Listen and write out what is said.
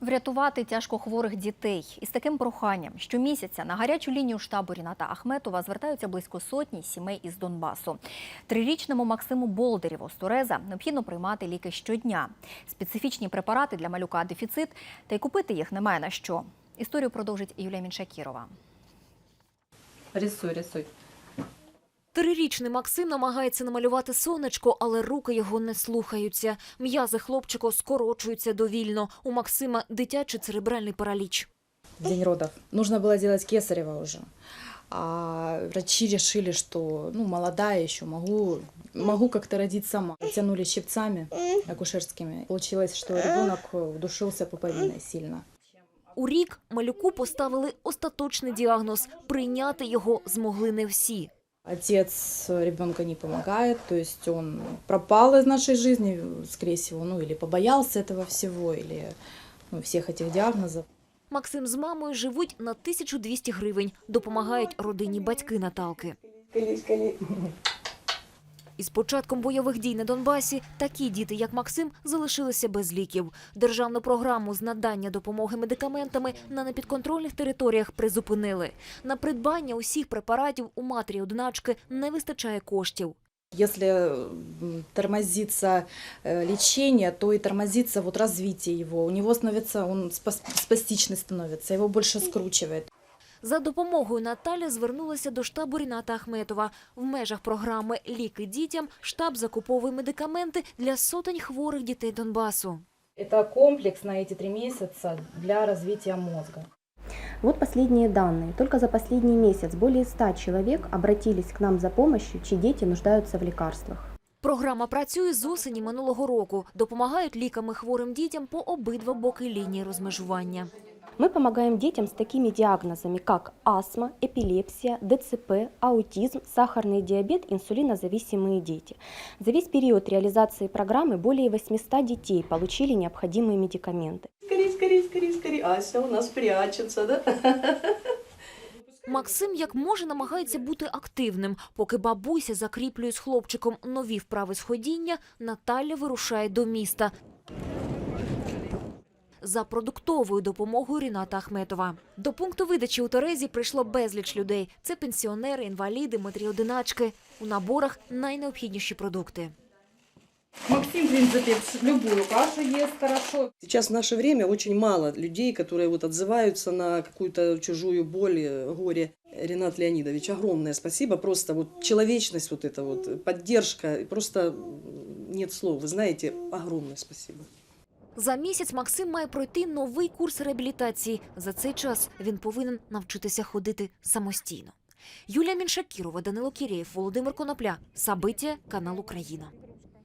Врятувати тяжкохворих дітей із таким проханням щомісяця на гарячу лінію штабу Ріната Ахметова звертаються близько сотні сімей із Донбасу. Трирічному Максиму Болдерєву з Туреза необхідно приймати ліки щодня. Специфічні препарати для малюка дефіцит, та й купити їх немає на що. Історію продовжить Юлія Міншакірова. Рисуй, рисуй. Трирічний Максим намагається намалювати сонечко, але руки його не слухаються. М'язи хлопчика скорочуються довільно. У Максима дитячий церебральний параліч. день родов. Нужно было делать кесарево уже. А врачи решили, что ну, молодая еще, могу, могу как-то родить сама. Тянули щипцами акушерскими. Получилось, что ребенок удушился пуповиной сильно. У рік малюку поставили остаточний діагноз. Прийняти його змогли не всі. Отец ребенка не помогает, то есть он пропал из нашей жизни, скорее всего, ну или побоялся этого всего, или ну, всех этих диагнозов. Максим з мамою живуть на 1200 гривень. Допомагають родині батьки Наталки. Із початком бойових дій на Донбасі такі діти, як Максим, залишилися без ліків. Державну програму з надання допомоги медикаментами на непідконтрольних територіях призупинили. На придбання усіх препаратів у матері одиначки не вистачає коштів. Если тормозится э, лечение, то и тормозится вот развитие его. У него становится, он спас- спастичный становится, его больше скручивает. За допомогою Наталя звернулася до штабу Ріната Ахметова. В межах програми Ліки дітям штаб закуповує медикаменти для сотень хворих дітей Донбасу. Это комплекс на эти три месяца для развития мозга. Вот последние данные. Только за последний месяц более 100 человек обратились к нам за помощью, чьи дети нуждаются в лекарствах. Програма працює з осені минулого року. Допомагають ліками хворим дітям по обидва боки лінії розмежування. Мы помогаем детям с такими диагнозами, как астма, эпилепсия, ДЦП, аутизм, сахарный диабет, инсулинозависимые дети. За весь период реализации программы более 800 детей получили необходимые медикаменты. Скорей, скорей, скорей, скорей. Ася у нас прячется, да? Максим як може намагається бути активним. Поки бабуся закріплює з хлопчиком нові вправи сходіння, Наталя вирушає до міста. За продуктовою допомогою Ріната Ахметова. До пункту видачі у Терезі прийшло безліч людей. Це пенсіонери, інваліди, матері-одиначки. У наборах найнеобхідніші продукти. Максим, в принципе, любую кашу ест хорошо. Сейчас в наше время очень мало людей, которые вот отзываются на какую-то чужую боль, э, горе. Ренат Леонидович, огромное спасибо. Просто вот человечность вот эта вот, поддержка. Просто м, нет слов. Вы знаете, огромное спасибо. За місяць Максим має пройти новий курс реабілітації. За цей час він повинен навчитися ходити самостійно. Юлія Міншакірова, Данило Кірєєв, Володимир Конопля. Сабиття, канал Україна.